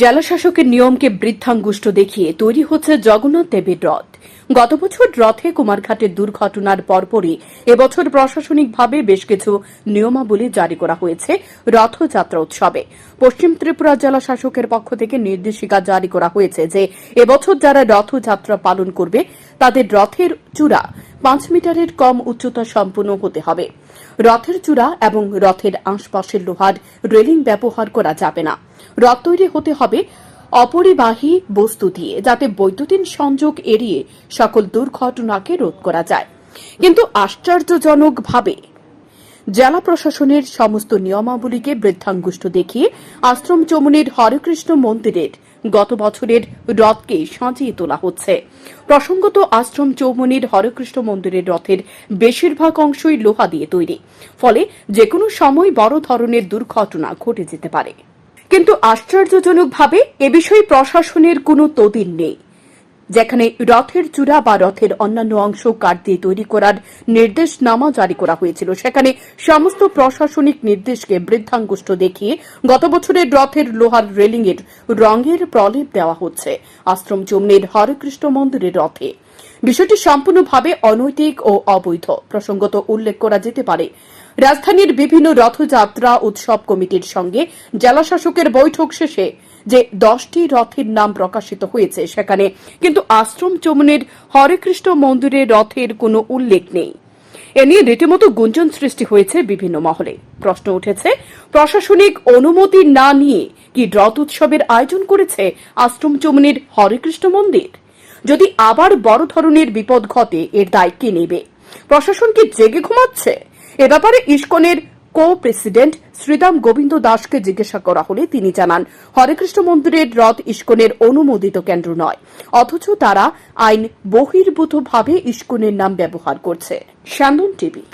জেলাশাসকের নিয়মকে বৃদ্ধাঙ্গুষ্ট দেখিয়ে তৈরি হচ্ছে জগন্নাথ দেবের রথ। গত বছর রথে কুমারঘাটের দুর্ঘটনার পরপরই এবছর প্রশাসনিকভাবে বেশ কিছু নিয়মাবলী জারি করা হয়েছে রথযাত্রা উৎসবে। পশ্চিম ত্রিপুরা জেলা শাসকের পক্ষ থেকে নির্দেশিকা জারি করা হয়েছে যে এবছর যারা রথযাত্রা পালন করবে তাদের রথের চূড়া পাঁচ মিটারের কম উচ্চতা সম্পন্ন হতে হবে। রথের চূড়া এবং রথের আশপাশের লোহার রেলিং ব্যবহার করা যাবে না। রথ তৈরি হতে হবে অপরিবাহী বস্তু দিয়ে যাতে বৈদ্যুতিন সংযোগ এড়িয়ে সকল দুর্ঘটনাকে রোধ করা যায়। কিন্তু আশ্চর্যজনকভাবে জেলা প্রশাসনের সমস্ত নিয়মাবলীকে বৃদ্ধাঙ্গুষ্ট দেখিয়ে আশ্রম চমুনির হরেকৃষ্ণ মন্দিরের গত বছরের রথকে সাজিয়ে তোলা হচ্ছে। প্রসঙ্গত, আশ্রম চৌমনির হরেকৃষ্ণ মন্দিরের রথের বেশিরভাগ অংশই লোহা দিয়ে তৈরি। ফলে যে কোনো সময় বড় ধরনের দুর্ঘটনা ঘটে যেতে পারে। কিন্তু আশ্চর্যজনকভাবে এ বিষয়ে প্রশাসনের কোনো তদিন নেই। যেখানে রথের চূড়া বা রথের অন্যান্য অংশ কাঠ দিয়ে তৈরি করার নির্দেশনামা জারি করা হয়েছিল। সেখানে সমস্ত প্রশাসনিক নির্দেশকে বৃদ্ধাঙ্গুষ্ট দেখিয়ে গত বছরের রথের লোহার রেলিং এর রঙের প্রলেপ দেওয়া হচ্ছে। আশ্রম চমনের হরেকৃষ্ণ মন্দিরের রথে। বিষয়টি সম্পূর্ণভাবে অনৈতিক ও অবৈধ। প্রসঙ্গত উল্লেখ করা যেতে পারে, রাজধানীর বিভিন্ন রথযাত্রা উৎসব কমিটির সঙ্গে জেলাশাসকের বৈঠক শেষে যে দশটি রথের নাম প্রকাশিত হয়েছে সেখানে। কিন্তু আশ্রম চমনের হরেকৃষ্ণ মন্দিরে রথের কোনো উল্লেখ নেই। এ নিয়ে রীতিমতো গুঞ্জন সৃষ্টি হয়েছে বিভিন্ন মহলে। প্রশ্ন উঠেছে, প্রশাসনিক অনুমতি না নিয়ে কি রথ উৎসবের আয়োজন করেছে আশ্রম চমনির হরেকৃষ্ণ মন্দির? যদি আবার বড় ধরনের বিপদ ঘটে, এর দায় কে নেবে? প্রশাসন কি জেগে ঘুমাচ্ছে? এ ব্যাপারে ইস্কনের কো প্রেসিডেন্ট শ্রীরাম গোবিন্দ দাসকে জিজ্ঞাসা করা হলে তিনি জানান, হরেকৃষ্ণ মন্দিরের রথ ইস্কনের অনুমোদিত কেন্দ্র নয়, অথচ তারা আইন বহির্ভূতভাবে ইস্কনের নাম ব্যবহার করছে। টিভি